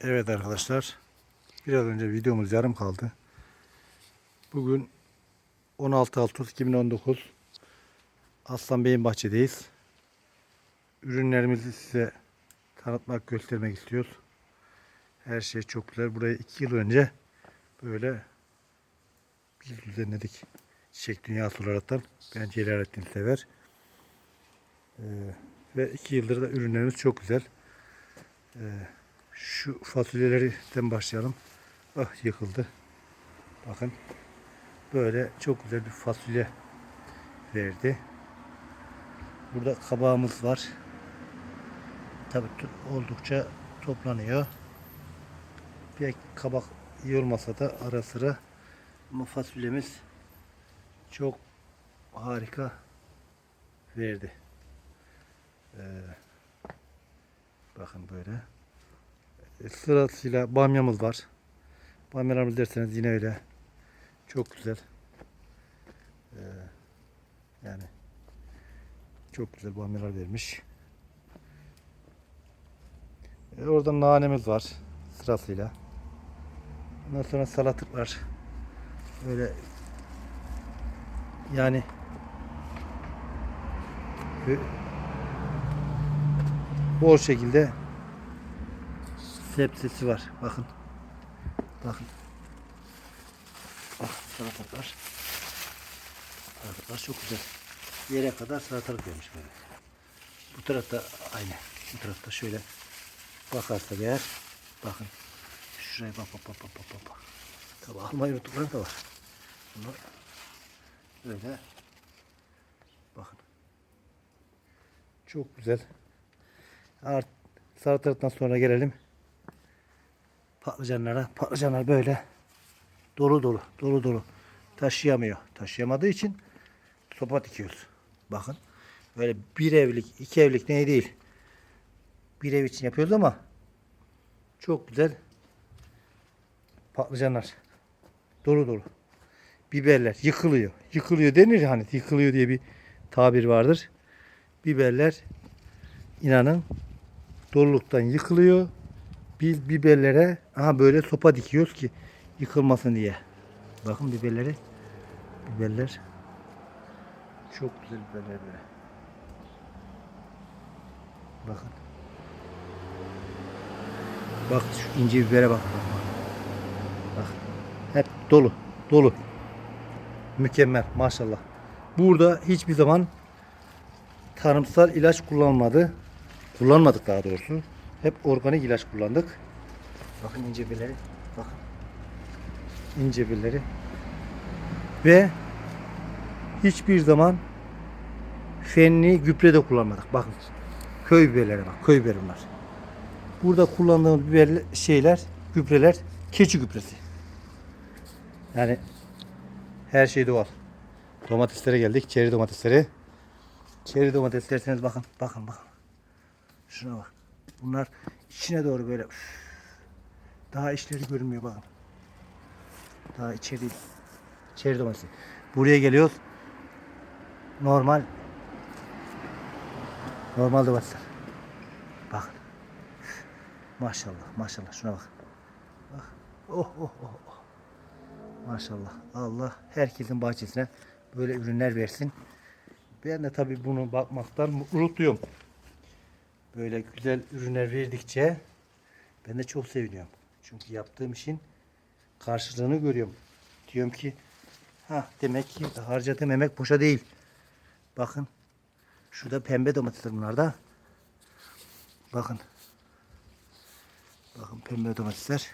Evet arkadaşlar. Biraz önce videomuz yarım kaldı. Bugün 16 Ağustos 2019 Aslan Bey'in bahçedeyiz. Ürünlerimizi size tanıtmak, göstermek istiyoruz. Her şey çok güzel. Burayı 2 yıl önce böyle biz düzenledik. Çiçek Dünyası olaraktan. Ben Celalettin Sever. Ee, ve 2 yıldır da ürünlerimiz çok güzel. Ee, şu fasulyelerden başlayalım. Ah yıkıldı. Bakın. Böyle çok güzel bir fasulye verdi. Burada kabağımız var. Tabii tu- oldukça toplanıyor. Pek kabak iyi da ara sıra ama fasulyemiz çok harika verdi. Ee, bakın böyle. Sırasıyla bamyamız var. Bamyalarımız derseniz yine öyle. Çok güzel. Ee, yani çok güzel bamyalar vermiş. E, orada nanemiz var sırasıyla. Ondan sonra salatalık var. Böyle yani bol şekilde sebzesi var. Bakın. Bakın. Bak salatalıklar. Salatalıklar çok güzel. Yere kadar salatalık vermiş böyle. Bu tarafta aynı. Bu tarafta şöyle bakarsak eğer bakın. Şuraya bak bak bak bak bak bak. Tabi almayı unuttuklarım da var. Bunlar böyle bakın. Çok güzel. Art, salatalıktan sonra gelelim patlıcanlara. Patlıcanlar böyle dolu dolu, dolu dolu. Taşıyamıyor. Taşıyamadığı için sopa dikiyoruz. Bakın. Böyle bir evlik, iki evlik ne değil. Bir ev için yapıyoruz ama çok güzel patlıcanlar. Dolu dolu. Biberler yıkılıyor. Yıkılıyor denir hani yıkılıyor diye bir tabir vardır. Biberler inanın doluluktan yıkılıyor. Biz biberlere aha böyle sopa dikiyoruz ki yıkılmasın diye. Bakın biberleri. Biberler. Çok güzel biberler böyle. Bakın. Bak şu ince bibere bak. Bak. bak. Hep dolu. Dolu. Mükemmel maşallah. Burada hiçbir zaman tarımsal ilaç kullanmadı. Kullanmadık daha doğrusu. Hep organik ilaç kullandık. Bakın ince birleri. Bakın. İnce birleri. Ve hiçbir zaman fenli gübre de kullanmadık. Bakın. Köy biberleri bak. Köy biberi bunlar. Burada kullandığımız biber şeyler, gübreler keçi gübresi. Yani her şey doğal. Domateslere geldik. Çeri domatesleri. Çeri domates derseniz bakın. Bakın bakın. Şuna bak. Bunlar içine doğru böyle üf. daha içleri görünmüyor bakın. Daha içeri. İçeri domatesi. Buraya geliyoruz. Normal normal domatesler. Bakın. Maşallah maşallah şuna bak. Bak. Oh oh oh. oh. Maşallah. Allah herkesin bahçesine böyle ürünler versin. Ben de tabii bunu bakmaktan duyuyorum. Böyle güzel ürünler verdikçe ben de çok seviniyorum. Çünkü yaptığım işin karşılığını görüyorum. Diyorum ki ha demek ki harcadığım emek boşa değil. Bakın şurada pembe domatesler bunlar da. Bakın. Bakın pembe domatesler.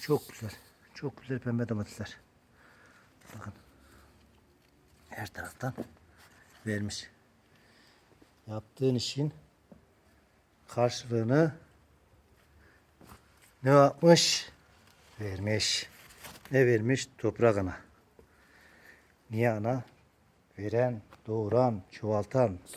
Çok güzel. Çok güzel pembe domatesler. Bakın. Her taraftan vermiş. Yaptığın işin karşılığını ne yapmış? Vermiş. Ne vermiş? Toprak ana. Niye ana? Veren, doğuran, çoğaltan,